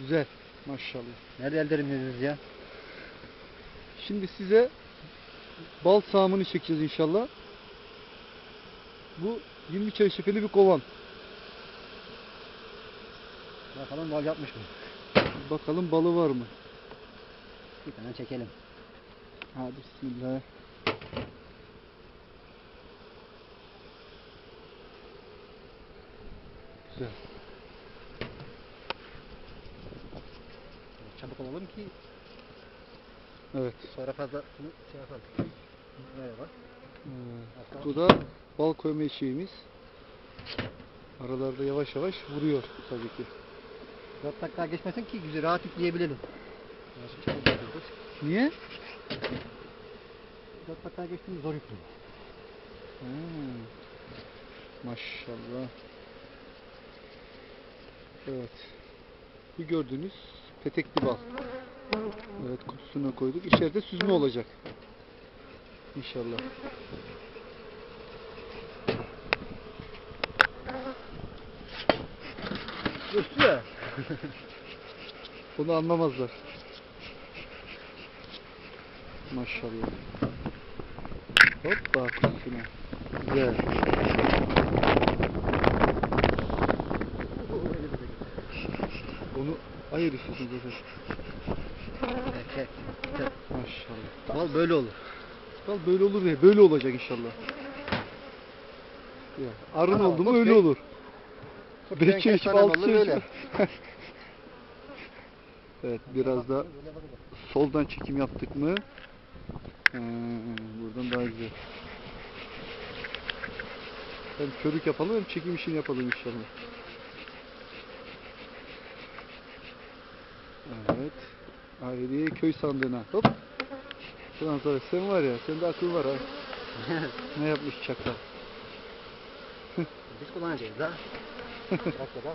Güzel. Maşallah. Nerede elde edemiyoruz ya? Şimdi size bal sağımını çekeceğiz inşallah. Bu 20 çeşifeli bir kovan. Bakalım bal yapmış mı? Bakalım balı var mı? Bir tane çekelim. Hadi bismillah. Güzel. Çabuk olalım ki Evet. sonra fazla bunu şey yapalım. Merhaba. Ee, Bu da bal koyma eşiğimiz. Aralarda yavaş yavaş vuruyor tabii ki. 4 dakika geçmesin ki güzel rahat yükleyebilelim. Nasıl çabuk yapıyoruz? Niye? 4 dakika geçtiğinde zor yüklüyor. Hmm. Maşallah. Evet. Bu gördüğünüz petekli bal. Evet kutusuna koyduk. İçeride süzme olacak. İnşallah. Üstü. Bunu anlamazlar. Maşallah. Hoppa kutusuna. Güzel. Onu ayır istiyorsun zaten. Çek. Çek. Maşallah. Bal böyle olur. Bal böyle olur ya. Böyle olacak inşallah. Ya, arın Tamam, oldu mu öyle olur. Beş çeşit altı çeşit. evet biraz da. soldan çekim yaptık mı? Ee, buradan daha güzel. Hem körük yapalım hem çekim işini yapalım inşallah. Evet. Haydi köy sandığına. Hop. Şuradan sonra sen var ya, sende akıl var ha. Ne yapmış çakal? Biz kullanacağız ha. Dakikada.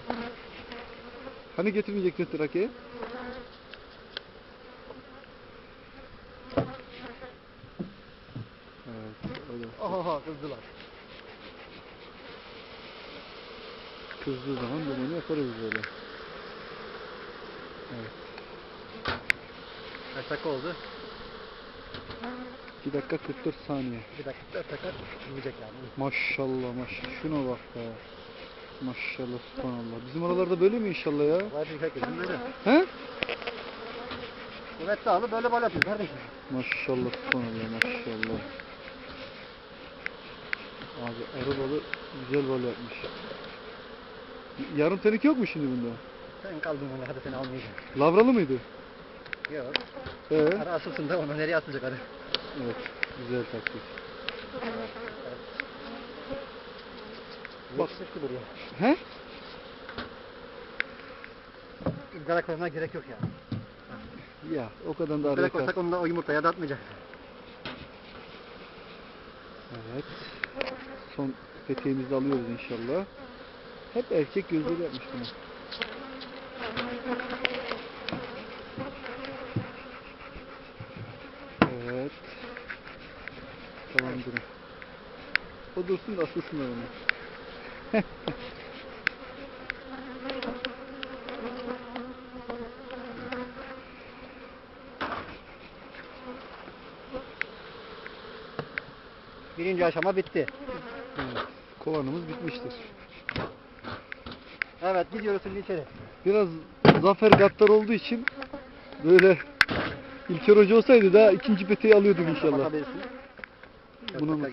Hani getirmeyecektin trakeyi? Evet. Oha kızdılar. Kızdığı zaman bunu yaparız böyle. Evet. Kaç dakika oldu? 2 dakika 44 saniye. Bir dakika 4 dakika yiyecek yani. Maşallah maşallah. Şuna bak be. Maşallah subhanallah. Bizim oralarda böyle mi inşallah ya? Vay bir herkesin böyle. He? Evet sağlı böyle bal yapıyor kardeşim. Maşallah subhanallah maşallah. Abi arı balı güzel bal yapmış. Yarım tenek yok mu şimdi bunda? Sen kaldın bunu hadi seni almayacağım. Lavralı mıydı? Yok. Ee? Ara asılsın da onu nereye atılacak hadi. Evet. Güzel taktik. Bak. He? Izgara koymaya gerek yok yani. Ya o kadar da araya koysak kar. onu da o yumurtaya da atmayacak. Evet. Son peteğimizi alıyoruz inşallah. Hep erkek gözleri yapmış bunu. Evet. Tamamdır. O dursun da asılsınlar onu. Birinci aşama bitti. Evet. Kovanımız bitmiştir. Evet gidiyoruz şimdi içeri. Biraz Zafer Gattar olduğu için böyle İlker Hoca olsaydı daha ikinci peteği alıyorduk inşallah. Buna.